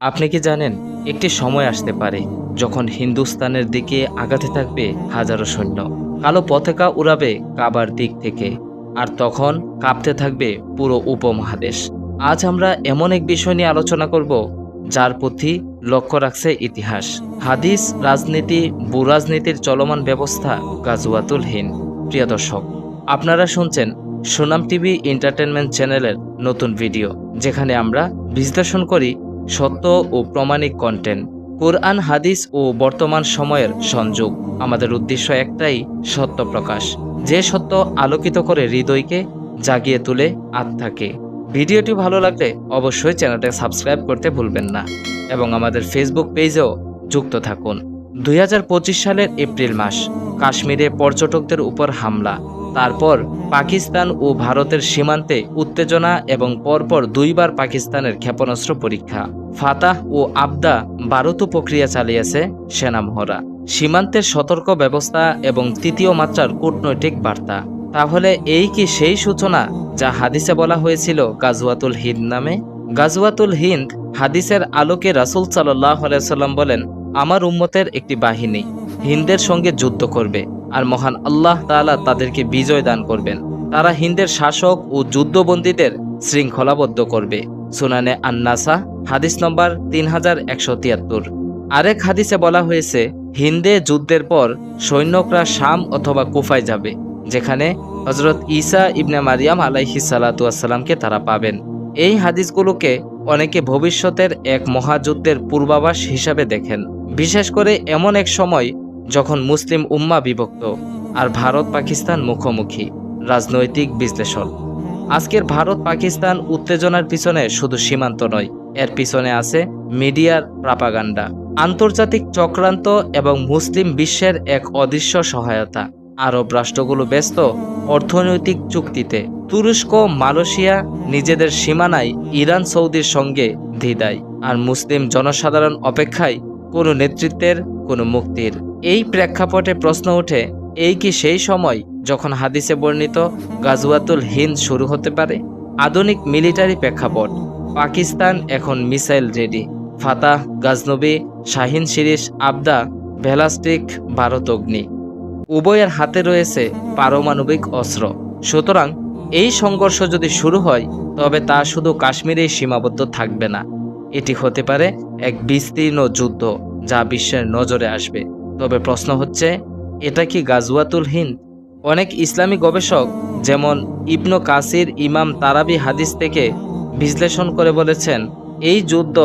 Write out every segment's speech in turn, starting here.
আপনি কি জানেন, একটি সময় আসতে পারে যখন হিন্দুস্তানের দিকে আগাতে থাকবে হাজারো সৈন্য। কালো পতাকা উড়াবে কাবার দিক থেকে, আর তখন কাঁপতে থাকবে পুরো উপমহাদেশ। আজ আমরা এমন এক বিষয় নিয়ে আলোচনা করব, যার প্রতি লক্ষ্য রাখছে ইতিহাস। হাদিস, রাজনীতি, ভূরাজনীতির চলমান ব্যবস্থা গাজুয়াতুল হিন্দ। প্রিয় দর্শক, আপনারা শুনছেন সুনাম টিভি এন্টারটেনমেন্ট চ্যানেলের নতুন ভিডিও, যেখানে আমরা বিশ্লেষণ করি সত্য ও প্রমাণিক কন্টেন্ট কোরআন, হাদিস ও বর্তমান সময়ের সংযোগ। আমাদের উদ্দেশ্য একটাই, সত্য প্রকাশ। যে সত্য আলোকিত করে হৃদয়কে জাগিয়ে তুলে আত্মাকে। ভিডিওটি ভালো লাগলে অবশ্যই চ্যানেলটা সাবস্ক্রাইব করতে ভুলবেন না। এবং আমাদের ফেসবুক পেজেও যুক্ত থাকুন। দুই হাজার পঁচিশ সালের এপ্রিল মাস, কাশ্মীরে পর্যটকদের উপর হামলা। তারপর পাকিস্তান ও ভারতের সীমান্তে উত্তেজনা এবং পরপর দুইবার পাকিস্তানের ক্ষেপণাস্ত্র পরীক্ষা। ফাতাহ ও আবদা বারুত প্রক্রিয়া চালিয়েছে সেনা মহড়া সীমান্তের সতর্ক ব্যবস্থা এবং তৃতীয় মাত্রার কূটনৈতিক বার্তা। তাহলে এই কি সেই সূচনা যা হাদিসে বলা হয়েছিল গাজওয়াতুল হিন্দ নামে? গাজওয়াতুল হিন্দ হাদিসের আলোকে রাসুল সাল্লাহ সাল্লাম বলেন, আমার উম্মতের একটি বাহিনী হিন্দের সঙ্গে যুদ্ধ করবে। আর মহান আল্লাহ তাআলা তাদেরকে বিজয় দান করবেন। তারা হিন্দের শাসক ও যুদ্ধবন্দীদের শৃঙ্খলাবদ্ধ করবে। সুনানে আন্নাসা, হাদিস নম্বর তিন হাজার একশো তিয়াত্তর। আরেক হাদিসে বলা হয়েছে, হিন্দে যুদ্ধের পর সৈন্যকরা শাম অথবা কুফায় যাবে, যেখানে হজরত ঈসা ইবনে মারিয়াম আলাইহি সালাতামকে তারা পাবেন। এই হাদিসগুলোকে অনেকে ভবিষ্যতের এক মহাযুদ্ধের পূর্বাভাস হিসাবে দেখেন। বিশেষ করে এমন এক সময় যখন মুসলিম উম্মা বিভক্ত আর ভারত পাকিস্তান মুখোমুখি, রাজনৈতিক বিশ্লেষণ। আজকের ভারত পাকিস্তান উত্তেজনার পিছনে শুধু সীমান্ত নয়, এর পিছনে আছে মিডিয়ার প্রাপাগান্ডা। আন্তর্জাতিক চক্রান্ত এবং মুসলিম বিশ্বের এক অদৃশ্য সহায়তা। আরব রাষ্ট্রগুলো ব্যস্ত অর্থনৈতিক চুক্তিতে। তুরস্ক, মালয়েশিয়া নিজেদের সীমানায় ইরান সৌদির সঙ্গে ধিদায় আর মুসলিম জনসাধারণ অপেক্ষায় কোনো নেতৃত্বের, কোনো মুক্তির। এই প্রেক্ষাপটে প্রশ্ন ওঠে, এই কি সেই সময় যখন হাদিসে বর্ণিত গাজওয়াতুল হিন্দ শুরু হতে পারে? আধুনিক মিলিটারি প্রেক্ষাপট, পাকিস্তান এখন মিসাইল রেডি। ফাতাহ, গাজনবী, শাহিন শিরিশ আবদা, ভেলাস্টিক, ভারত অগ্নি। উভয়ের হাতে রয়েছে পারমাণবিক অস্ত্র। সুতরাং এই সংঘর্ষ যদি শুরু হয়, তবে তা শুধু কাশ্মীরেই সীমাবদ্ধ থাকবে না। এটি হতে পারে এক বিস্তীর্ণ যুদ্ধ, যা বিশ্বের নজরে আসবে। তবে প্রশ্ন হচ্ছে, এটা কি গাজওয়াতুল হিন্দ? অনেক ইসলামী গবেষক, যেমন ইবনু কাসির ইমাম তারাবি হাদিস থেকে বিশ্লেষণ করে বলেছেন, এই যুদ্ধ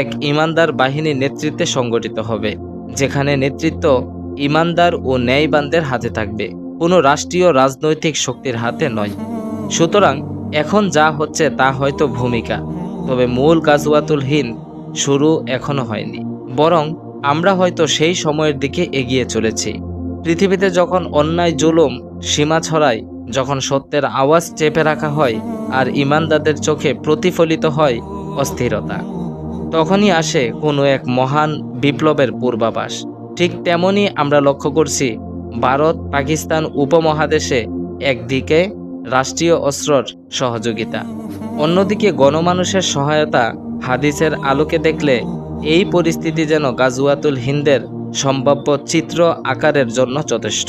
এক ইমানদার বাহিনীর নেতৃত্বে সংগঠিত হবে, যেখানে নেতৃত্ব ইমানদার ও ন্যায়বানদের হাতে থাকবে, কোনো রাষ্ট্রীয় রাজনৈতিক শক্তির হাতে নয়। সুতরাং এখন যা হচ্ছে তা হয়তো ভূমিকা, তবে মূল গাজওয়াতুল হিন্দ শুরু এখনও হয়নি, বরং আমরা হয়তো সেই সময়ের দিকে এগিয়ে চলেছি। পৃথিবীতে যখন অন্যায় জুলুম, সীমা ছড়ায়, যখন সত্যের আওয়াজ চেপে রাখা হয় আর ইমানদারদের চোখে প্রতিফলিত হয় অস্থিরতা, তখনই আসে কোনো এক মহান বিপ্লবের পূর্বাভাস। ঠিক তেমনই আমরা লক্ষ্য করছি, ভারত, পাকিস্তান উপমহাদেশে একদিকে রাষ্ট্রীয় অস্ত্রর সহযোগিতা, অন্যদিকে গণমানুষের সহায়তা হাদিসের আলোকে দেখলে এই পরিস্থিতি যেন গাজুয়াতুল হিন্দের সম্ভাব্য চিত্র আকারের জন্য যথেষ্ট।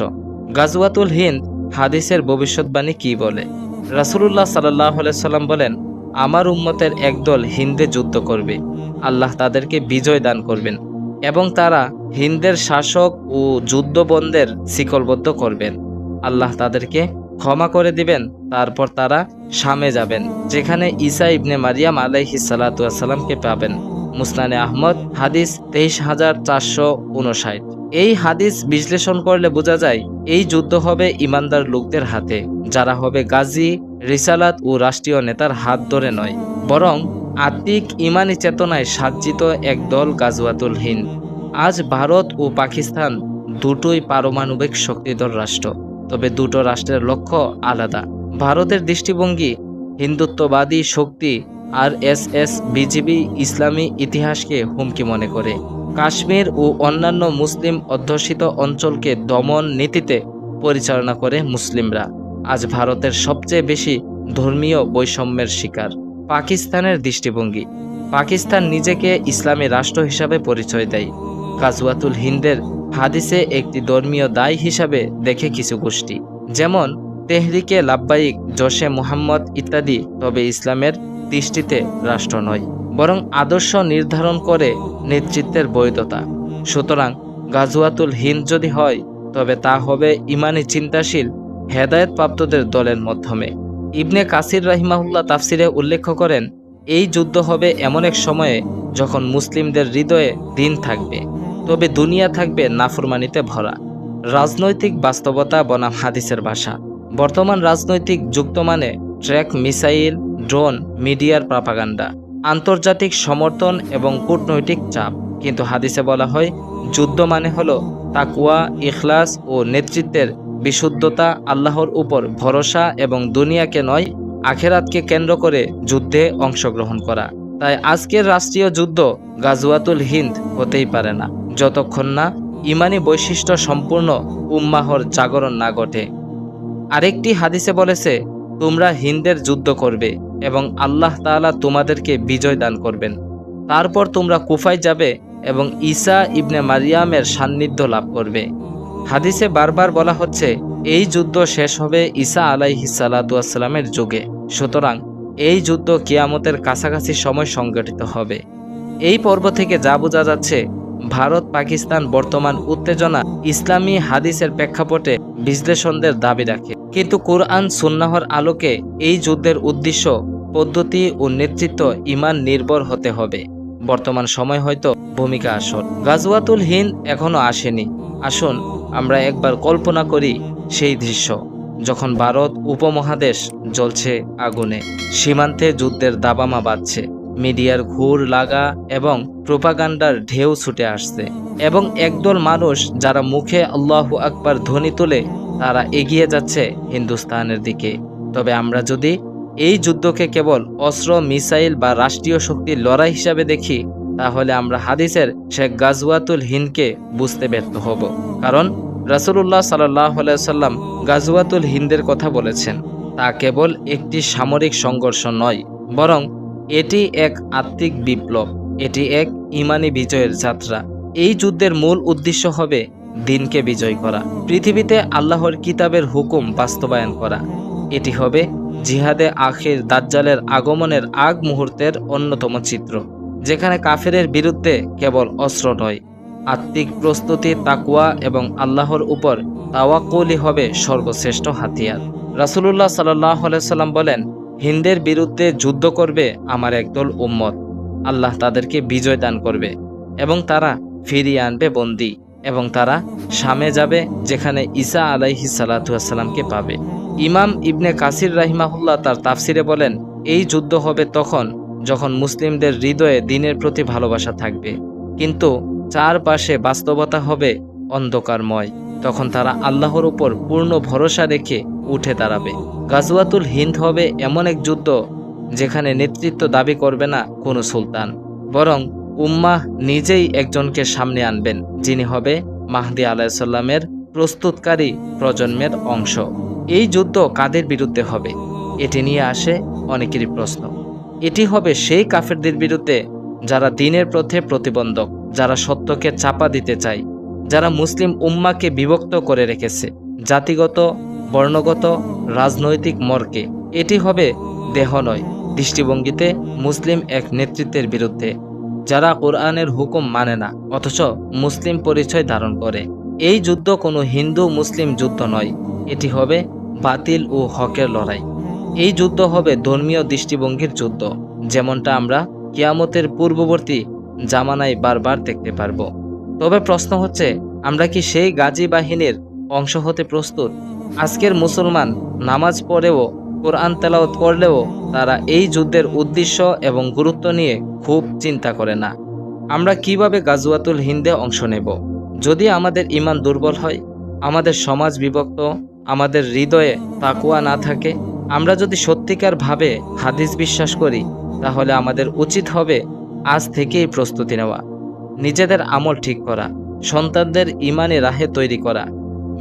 গাজুয়াতুল হিন্দ হাদিসের ভবিষ্যৎবাণী কি বলে? রাসুলুল্লাহ সাল্লাম বলেন, আমার উম্মতের একদল হিন্দে যুদ্ধ করবে। আল্লাহ তাদেরকে বিজয় দান করবেন এবং তারা হিন্দের শাসক ও যুদ্ধবন্ধের শিকলবদ্ধ করবেন। আল্লাহ তাদেরকে ক্ষমা করে দিবেন, তারপর তারা শামে যাবেন, যেখানে ঈসা ইবনে মারিয়াম আলাইহি সালাতামকে পাবেন। মুসনানে আহমদ, হাদিস তেইশ হাজার চারশো উনষাট। এই হাদিস বিশ্লেষণ করলে বোঝা যায়, এই যুদ্ধ হবে ইমানদার লোকদের হাতে, যারা হবে গাজী, রিসালাত ও রাষ্ট্রীয় নেতার হাত ধরে নয়। বরং আত্মিক ইমানি চেতনায় সাজ্জিত একদল গাজওয়াতুল হিন্দ। আজ ভারত ও পাকিস্তান দুটোই পারমাণবিক শক্তিধর রাষ্ট্র। তবে দুটো রাষ্ট্রের লক্ষ্য আলাদা। ভারতের দৃষ্টিভঙ্গি, হিন্দুত্ববাদী শক্তি আর এস এস বিজিবি ইসলামী ইতিহাসকে হুমকি মনে করে। কাশ্মীর ও অন্যান্য মুসলিম অধ্যুষিত অঞ্চলকে দমন নীতিতে পরিচালনা করে মুসলিমরা। আজ ভারতের সবচেয়ে বেশি ধর্মীয় বৈষম্যের শিকার। পাকিস্তানের দৃষ্টিভঙ্গি। পাকিস্তান নিজেকে ইসলামী রাষ্ট্র হিসাবে পরিচয় দেয়। গাজওয়াতুল হিন্দের হাদিসে একটি ধর্মীয় দায় হিসাবে দেখে কিছু গোষ্ঠী, যেমন তেহরিকে লাব্বাইক জোশে মুহাম্মদ ইত্যাদি, তবে ইসলামের দৃষ্টিতে রাষ্ট্র নয়, বরং আদর্শ নির্ধারণ করে নেতৃত্বের বৈধতা। সুতরাং গাজুয়াতুল হিন্দ যদি হয়, তবে তা হবে ইমানি চিন্তাশীল, হেদায়েতপ্রাপ্তদের দলের মাধ্যমে। ইবনে কাসির রাহিমাহুল্লাহ তাফসিরে উল্লেখ করেন, এই যুদ্ধ হবে এমন এক সময়ে যখন মুসলিমদের হৃদয়ে দিন থাকবে, তবে দুনিয়া থাকবে নাফরমানিতে ভরা। রাজনৈতিক বাস্তবতা বনাম হাদিসের ভাষা। বর্তমান রাজনৈতিক যুক্ত মানে ট্র্যাক মিসাইল ড্রোন, মিডিয়ার প্রাপাগান্ডা, আন্তর্জাতিক সমর্থন এবং কূটনৈতিক চাপ। কিন্তু হাদিসে বলা হয়, যুদ্ধ মানে হলো তাকুয়া ইখলাস ও নেতৃত্বের বিশুদ্ধতা, আল্লাহর উপর ভরসা এবং দুনিয়াকে নয়, আখেরাতকে কেন্দ্র করে যুদ্ধে অংশগ্রহণ করা। তাই আজকের রাষ্ট্রীয় যুদ্ধ গাজুয়াতুল হিন্দ হতেই পারে না। যতক্ষণ না ইমানি বৈশিষ্ট্য সম্পূর্ণ উম্মাহর জাগরণ না ঘটে। আরেকটি হাদিসে বলেছে তোমরা হিন্দের যুদ্ধ করবে এবং আল্লাহ তাআলা তোমাদেরকে বিজয় দান করবেন। তারপর তোমরা কুফায় যাবে এবং ঈসা ইবনে মারিয়ামের সান্নিধ্য লাভ করবে। হাদিসে বারবার বলা হচ্ছে, এই যুদ্ধ শেষ হবে ঈসা আলাইহি সালাতামের যুগে। সুতরাং এই যুদ্ধ কিয়ামতের কাছাকাছি সময় সংগঠিত হবে। এই পর্ব থেকে যা বোঝা যাচ্ছে ভারত পাকিস্তান বর্তমান উত্তেজনা ইসলামী হাদিসের প্রেক্ষাপটে বিশ্লেষণদের দাবি রাখে। কিন্তু কোরআন সুন্নাহর আলোকে এই যুদ্ধের উদ্দেশ্য, পদ্ধতি ও নেতৃত্ব ইমান নির্ভর হতে হবে। বর্তমান সময় হয়তো ভূমিকা আসল। গাজওয়াতুল হিন্দ এখনও আসেনি। আসুন আমরা একবার কল্পনা করি সেই দৃশ্য, যখন ভারত উপমহাদেশ জ্বলছে আগুনে। সীমান্তে যুদ্ধের দাবামা বাজছে। মিডিয়ার ঘুর লাগা এবং প্রোপাগান্ডার ঢেউ ছুটে আসছে। এবং একদল মানুষ যারা মুখে আল্লাহ আকবার ধ্বনি তুলে, তারা এগিয়ে যাচ্ছে হিন্দুস্তানের দিকে। তবে আমরা যদি এই যুদ্ধকে কেবল অস্ত্র, মিসাইল বা রাষ্ট্রীয় শক্তির লড়াই হিসাবে দেখি, তাহলে আমরা হাদিসের শেখ গাজওয়াতুল হিন্দকে বুঝতে ব্যর্থ হব। কারণ রাসুল্লাহ সাল্লাহ সাল্লাম গাজওয়াতুল হিন্দের কথা বলেছেন, তা কেবল একটি সামরিক সংঘর্ষ নয়, বরং এটি এক আত্মিক বিপ্লব, এটি এক ইমানি বিজয়ের যাত্রা। এই যুদ্ধের মূল উদ্দেশ্য হবে দিনকে বিজয় করা, পৃথিবীতে আল্লাহর কিতাবের হুকুম বাস্তবায়ন করা। এটি হবে জিহাদে আখির দাজ্জালের আগমনের আগ মুহূর্তের অন্যতম চিত্র, যেখানে কাফেরের বিরুদ্ধে কেবল অস্ত্র নয়, আত্মিক প্রস্তুতি তাকুয়া এবং আল্লাহর উপর তাওয়াক্কুলি হবে সর্বশ্রেষ্ঠ হাতিয়ার। রাসুলুল্লাহ সাল্লাহ সাল্লাম বলেন হিন্দের বিরুদ্ধে যুদ্ধ করবে আমার একদল উম্মত। আল্লাহ তাদেরকে বিজয় দান করবে এবং তারা ফিরিয়ে আনবে বন্দি এবং তারা সামে যাবে যেখানে ঈসা আলাইহি সালাতামকে পাবে। ইমাম ইবনে কাসির রাহিমাহুল্লাহ তার তাফসিরে বলেন, এই যুদ্ধ হবে তখন যখন মুসলিমদের হৃদয়ে দিনের প্রতি ভালোবাসা থাকবে। কিন্তু চারপাশে বাস্তবতা হবে অন্ধকারময়। তখন তারা আল্লাহর উপর পূর্ণ ভরসা রেখে উঠে দাঁড়াবে। গাজওয়াতুল হিন্দ হবে এমন এক যুদ্ধ যেখানে নেতৃত্ব দাবি করবে না কোনো সুলতান, বরং উম্মাহ নিজেই একজনকে সামনে আনবেন, যিনি হবে মাহদি আলাইসাল্লামের প্রস্তুতকারী প্রজন্মের অংশ। এই যুদ্ধ কাদের বিরুদ্ধে হবে? এটি নিয়ে আসে অনেকেরই প্রশ্ন। এটি হবে সেই কাফেরদের বিরুদ্ধে যারা দিনের পথে প্রতিবন্ধক, যারা সত্যকে চাপা দিতে চায় যারা মুসলিম উম্মাকে বিভক্ত করে রেখেছে, জাতিগত, বর্ণগত, রাজনৈতিক মর্কে। এটি হবে দেহ নয়, দৃষ্টিভঙ্গিতে মুসলিম এক নেতৃত্বের বিরুদ্ধে, যারা কোরআনের হুকুম মানে না, অথচ মুসলিম পরিচয় ধারণ করে। এই যুদ্ধ কোনো হিন্দু মুসলিম যুদ্ধ নয়, এটি হবে বাতিল ও হকের লড়াই। এই যুদ্ধ হবে ধর্মীয় দৃষ্টিভঙ্গির যুদ্ধ, যেমনটা আমরা কিয়ামতের পূর্ববর্তী জামানায় বারবার দেখতে পারব। তবে প্রশ্ন হচ্ছে, আমরা কি সেই গাজী বাহিনীর অংশ হতে প্রস্তুত? আজকের মুসলমান নামাজ পড়েও, কোরআন তেলাওয়াত করলেও তারা এই যুদ্ধের উদ্দেশ্য এবং গুরুত্ব নিয়ে খুব চিন্তা করে না। আমরা কীভাবে গাজুয়াতুল হিন্দে অংশ নেব? যদি আমাদের ইমান দুর্বল হয়, আমাদের সমাজ বিভক্ত, আমাদের হৃদয়ে তাকুয়া না থাকে, আমরা যদি সত্যিকার ভাবে হাদিস বিশ্বাস করি, তাহলে আমাদের উচিত হবে আজ থেকেই প্রস্তুতি নেওয়া। নিজেদের আমল ঠিক করা, সন্তানদের ইমানে রাহে তৈরি করা,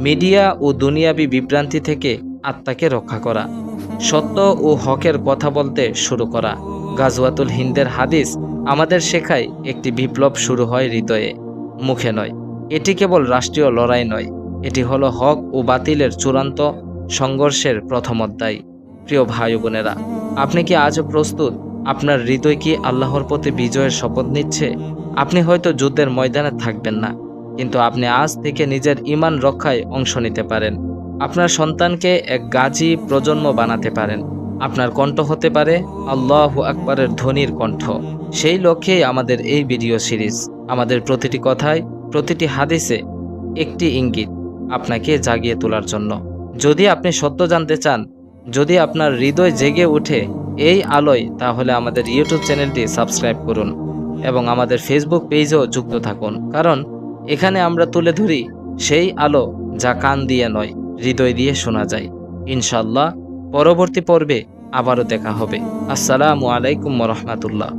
মিডিয়া ও দুনিয়াবি বিভ্রান্তি থেকে আত্মাকে রক্ষা করা, সত্য ও হকের কথা বলতে শুরু করা। গাজওয়াতুল হিন্দের হাদিস আমাদের শেখায় একটি বিপ্লব শুরু হয় হৃদয়ে, মুখে নয়। এটি কেবল রাষ্ট্রীয় লড়াই নয়, এটি হলো হক ও বাতিলের চূড়ান্ত সংঘর্ষের প্রথম অধ্যায়। প্রিয় ভাই বোনেরা, আপনি কি আজও প্রস্তুত? আপনার হৃদয় কি আল্লাহর প্রতি বিজয়ের শপথ নিচ্ছে? আপনি হয়তো যুদ্ধের ময়দানে থাকবেন না, কিন্তু আপনি আজ থেকে নিজের ইমান রক্ষায় অংশ নিতে পারেন। আপনার সন্তানকে এক গাজী প্রজন্ম বানাতে পারেন। আপনার কণ্ঠ হতে পারে আল্লাহ আকবরের ধ্বনির কণ্ঠ। সেই লক্ষ্যেই আমাদের এই ভিডিও সিরিজ। আমাদের প্রতিটি কথায়, প্রতিটি হাদিসে একটি ইঙ্গিত আপনাকে জাগিয়ে তোলার জন্য। যদি আপনি সত্য জানতে চান, যদি আপনার হৃদয় জেগে ওঠে এই আলোয়, তাহলে আমাদের ইউটিউব চ্যানেলটি সাবস্ক্রাইব করুন। এবং আমাদের ফেসবুক পেজেও যুক্ত থাকুন। কারণ এখানে আমরা তুলে ধরি সেই আলো যা কান দিয়ে নয়, হৃদয় দিয়ে শোনা যায়। ইনশাল্লাহ পরবর্তী পর্বে আবারও দেখা হবে। আসসালামু আলাইকুম রহমতুল্লাহ।